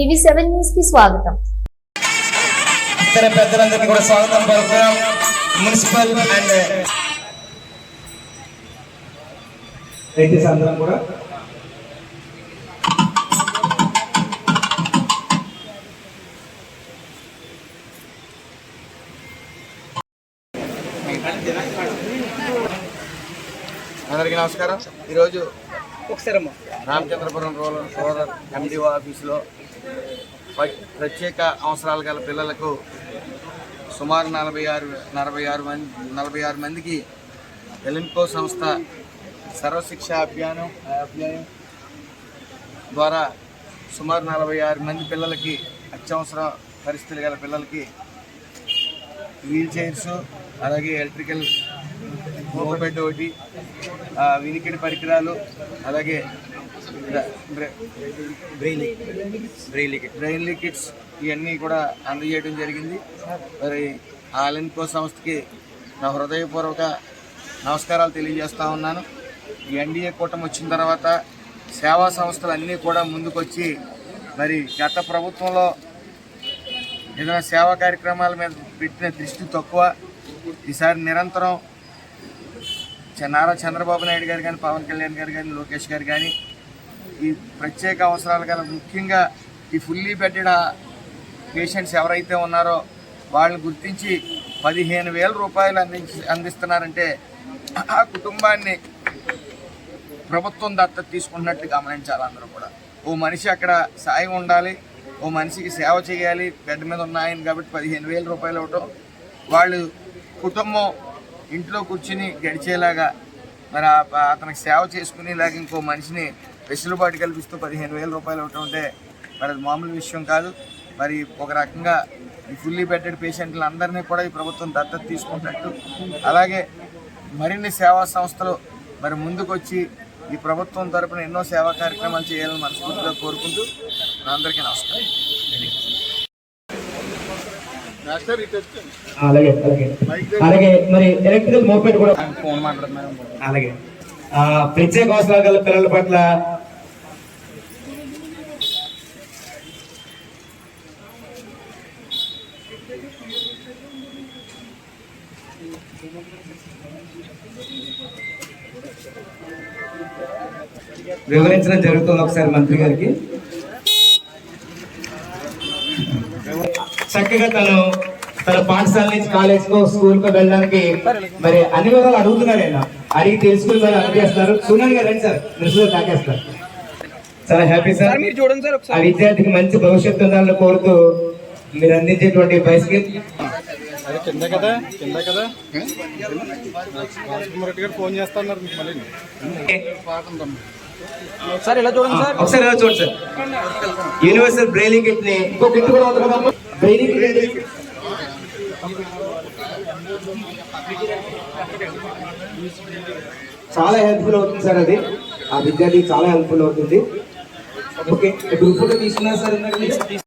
TV seven న్యూస్కి స్వాగతం. ఇతర పెద్దలందరికీ కూడా స్వాగతం మున్సిపల్ అండ్ దయచేసి అందరం కూడా. అందరికీ నమస్కారం. ఈరోజు రామచంద్రపురం రూరల్ రూరల్ ఎండిఓ ఆఫీసులో ప్రత్యేక అవసరాలు గల పిల్లలకు సుమారు నలభై ఆరు నలభై ఆరు మంది నలభై ఆరు మందికి ఎలింకో సంస్థ సర్వశిక్ష అభియానం అభియానం ద్వారా సుమారు నలభై ఆరు మంది పిల్లలకి అత్యవసర పరిస్థితులు గల పిల్లలకి వీల్ చైర్స్ అలాగే ఎలక్ట్రికల్ మోపెడ్ ఒకటి ఆ, వినికిడి పరికరాలు అలాగే బ్రెయిన్ లిక్విడ్స్ ఇవన్నీ కూడా అందజేయడం జరిగింది. మరి ఆ లెన్కో సంస్థకి నా హృదయపూర్వక నమస్కారాలు తెలియజేస్తా ఉన్నాను. ఈ ఎన్డీఏ కూటమి వచ్చిన తర్వాత సేవా సంస్థలు అన్నీ కూడా ముందుకొచ్చి మరి గత ప్రభుత్వంలో ఏదైనా సేవా కార్యక్రమాల మీద పెట్టిన దృష్టి తక్కువ. ఈసారి నిరంతరం నారా చంద్రబాబు నాయుడు గారు కానీ పవన్ కళ్యాణ్ గారు కానీ లోకేష్ గారు కానీ ఈ ప్రత్యేక అవసరాలు గల ముఖ్యంగా ఈ ఫుల్లీ బెడ్డెడ్ పేషెంట్స్ ఎవరైతే ఉన్నారో వాళ్ళని గుర్తించి పదిహేను వేల రూపాయలు అందించి అందిస్తున్నారంటే ఆ కుటుంబాన్ని ప్రభుత్వం దత్తత తీసుకున్నట్టు గమనించాలి అందరూ కూడా. ఓ మనిషి అక్కడ సాయం ఉండాలి ఓ మనిషికి సేవ చేయాలి బెడ్ మీద ఉన్న ఆయన కాబట్టి పదిహేను వేల రూపాయలు అవటం వాళ్ళు కుటుంబం ఇంట్లో కూర్చుని గడిచేలాగా మరి అతనికి సేవ చేసుకునేలాగా ఇంకో మనిషిని వెసులుబాటు కల్పిస్తూ పదిహేను వేల రూపాయలు ఇవ్వటం అంటే మరి అది మామూలు విషయం కాదు. మరి ఒక రకంగా ఈ ఫుల్లీ బెడ్డెడ్ పేషెంట్లు అందరినీ కూడా ఈ ప్రభుత్వం దత్తత తీసుకుంటున్నట్టు. అలాగే మరిన్ని సేవా సంస్థలు మరి ముందుకొచ్చి ఈ ప్రభుత్వం తరపున ఎన్నో సేవా కార్యక్రమాలు చేయాలని మనస్ఫూర్తిగా కోరుకుంటూ అందరికీ నమస్కారం. అలాగే అలాగే. అలాగే మరి ఎలక్ట్రికల్ మోపెడ్ కూడా ఫోన్ మాట్లాడుతున్నాను. అలాగే. ఆ, ప్రత్యేక అవసరాలు గల పిల్లల పట్ల వివరించడం జరుగుతుంది ఒకసారి మంత్రి గారికి. చక్కగా తను తన పాఠశాల నుంచి కాలేజ్ కో స్కూల్ కో వెళ్ళడానికి మరి అన్ని వివరాలు అడుగుతున్నారు ఆయన. అడిగి తెలుసుకుని మరి అందజేస్తున్నారు. సునన్ గారు రండి సార్. మీరు తాకేస్తారు. చాలా హ్యాపీ సార్. ఆ విద్యార్థికి మంచి భవిష్యత్తు ఉండాలని కోరుతూ మీరు అందించేటువంటి బైసికల్ అదే కింద కదా కింద కదా. రాజకుమార్ రెడ్డి గారు ఫోన్ చేస్తున్నారు మీకు మళ్ళీ సార్ ఇలా చూడండి సార్. ఒకసారి ఇలా చూడండి సార్. యూనివర్సల్ బ్రెయిలింగ్ కిట్ని ఇంకో కిట్ కూడా ఉంది కదా. Brailling kit? చాలా హెల్ప్ఫుల్ అవుతుంది సార్ అది. ఆ విద్యార్థికి చాలా హెల్ప్ఫుల్ అవుతుంది. ఓకే గ్రూప్ ఫోటో తీసుకున్నారు సార్?